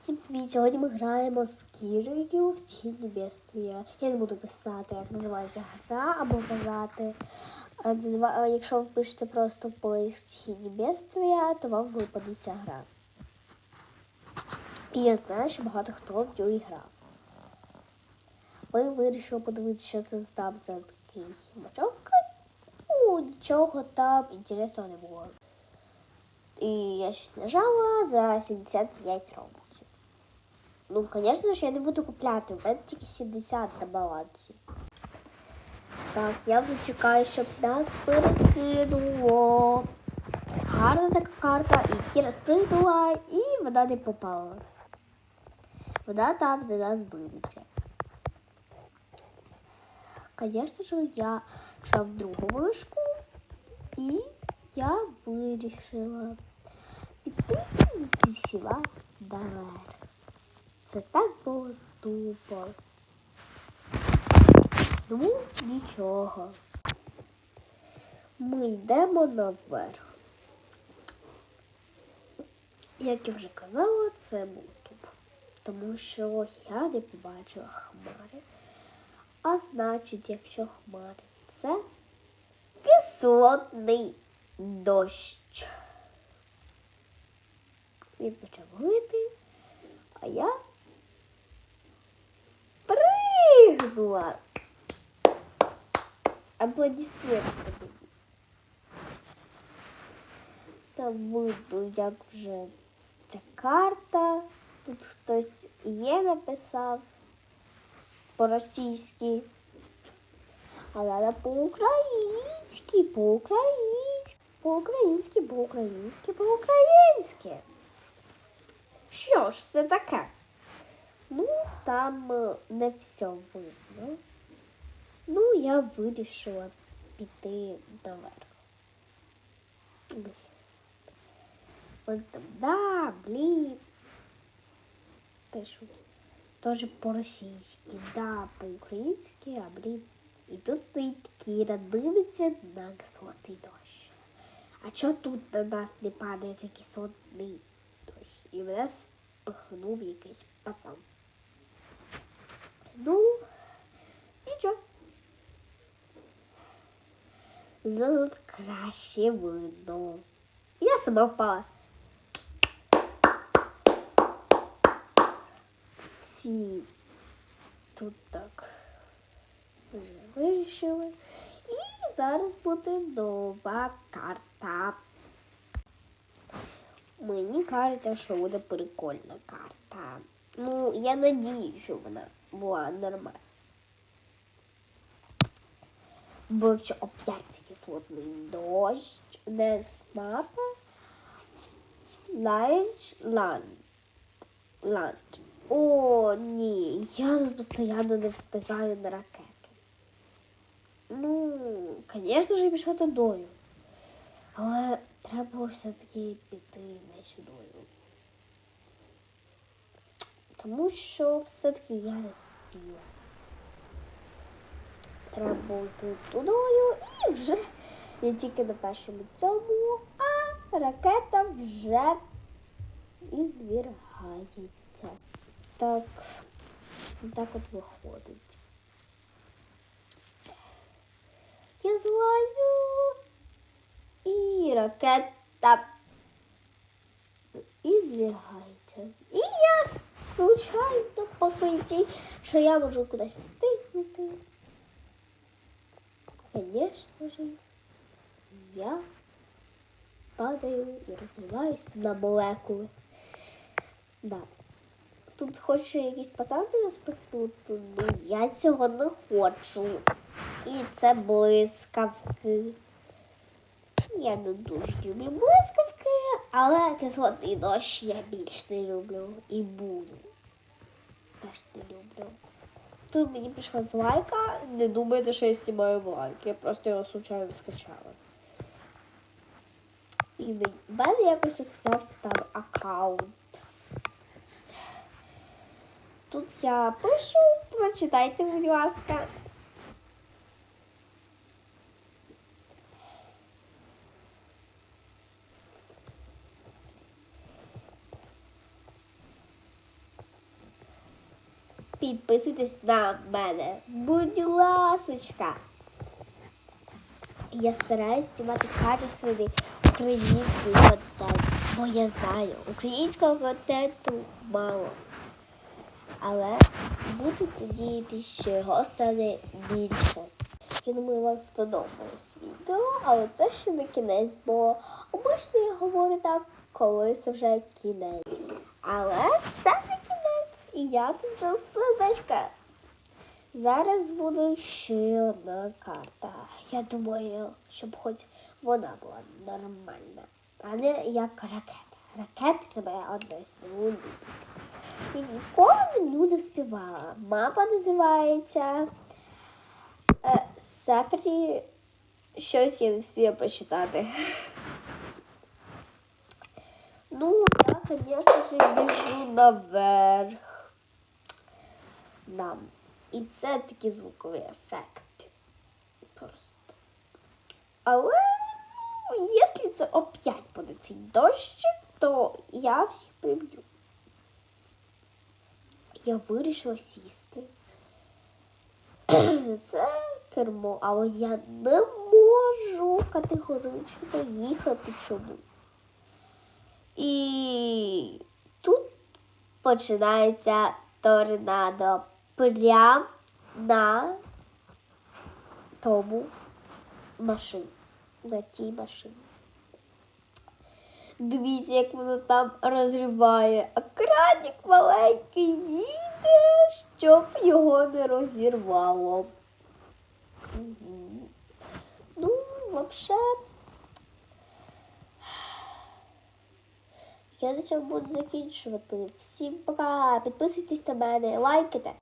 Всім привіт! Сьогодні ми граємо з Кірою в стихійні бедствия. Я не буду писати, як називається гра або казати. Якщо ви пишете просто поиск стихійні бедствия, то вам випаде ця гра. І я знаю, що багато хто в ній грав. Ми вирішили подивитися, що це там за такий мачок. Ну, нічого там інтересного не було. І я щось нажала за 75 робоксів. Ну, звісно ж, я не буду купляти, у мене тільки 70 на балансі. Так, я вже чекаю, щоб нас перекинуло. Гарна така карта, і Кіра спригнула, і вона не попала. Вона там де нас дивиться. Звісно ж, я йшла в другу вишку, і я вирішила піти зі всіма наверх. Це так було тупо. Ну, нічого. Ми йдемо наверх. Як я вже казала, це був тупо. Тому що я не побачила хмари. А значить, якщо хмари, це кислотний дощ. Він почав лити, а я пригнула. Аплодисменти мені. Там видно, як вже ця карта. Тут хтось є написав по-російськи. А треба по-українськи, по-українськи, по-українськи, по-українськи, по-українськи. Що ж це таке? Ну, там е, не все видно. Ну, я вирішила піти наверх. Блін. Там, да, блін. Пишуть. Тоже по-російськи, да, по-українськи, а блін. І тут стоїть Кіра, дивиться на кислотний дощ. А чого тут на нас не падає цей кислотний дощ? І мене спихнув якийсь пацан. Ну, нічого. Тут краще видно. Я сама впала. Всі тут так вже вирішили. І зараз буде нова карта. Мені кажеться, що буде прикольна карта. Ну, я надію, що вона була нормальна. Бо якщо опять кислотний дощ, next map, Lunch, Land. Land. О, ні, я тут постійно не встигаю на ракету. Ну, звісно ж, я пішла тудою. Але треба було все-таки піти не сюдою. Тому що все-таки я не вспіла. Треба було йти тудою і вже я тільки на першому цьому, а ракета вже і звіргається. Так, так от виходить. Я злазю і ракета і звіргається. Случайно по суеті, що я можу кудись встигнути. Конечно же, я падаю і розриваюсь на молекули. Да. Тут хоче якийсь пацан мене спихнути, ну я цього не хочу. І це блискавки. Я не дуже люблю блискавки, але кислотний дощ я більш не люблю і буду. Теж не люблю. Тут мені прийшла з лайка. Не думайте, що я знімаю лайк. Я просто його случайно скачала. І в мене якось оказався там аккаунт. Тут я пишу, прочитайте, будь ласка. Підписуйтесь на мене. Будь ласочка. Я стараюсь знімати качественний український контент, бо я знаю, українського контенту мало. Але буду надіятися, що його стане більше. Я думаю, вам сподобалось відео, але це ще не кінець, бо обично я говорю так, коли це вже кінець. Але це я тут сердечка. Зараз буде ще одна карта. Я думаю, щоб хоч вона була нормальна, а не як ракета. Ракети себе однесь не люблю. І ніколи меню не співала. Мапа називається е, Щось я не спію прочитати. Ну, я, конечно же, біжу наверх. Да. І це такі звукові ефекти. Просто. Але, ну, якщо це опять буде цей дощик, то я всіх приб'ю. Я вирішила сісти. За це кермо, але я не можу категорично їхати чому. І тут починається торнадо прямо на тому машині, на тій машині. Дивіться, як воно там розриває. А кранік маленький їде, щоб його не розірвало. Ну, взагалі. Я на цьому буду закінчувати. Всім пока. Підписуйтесь на мене, лайкайте.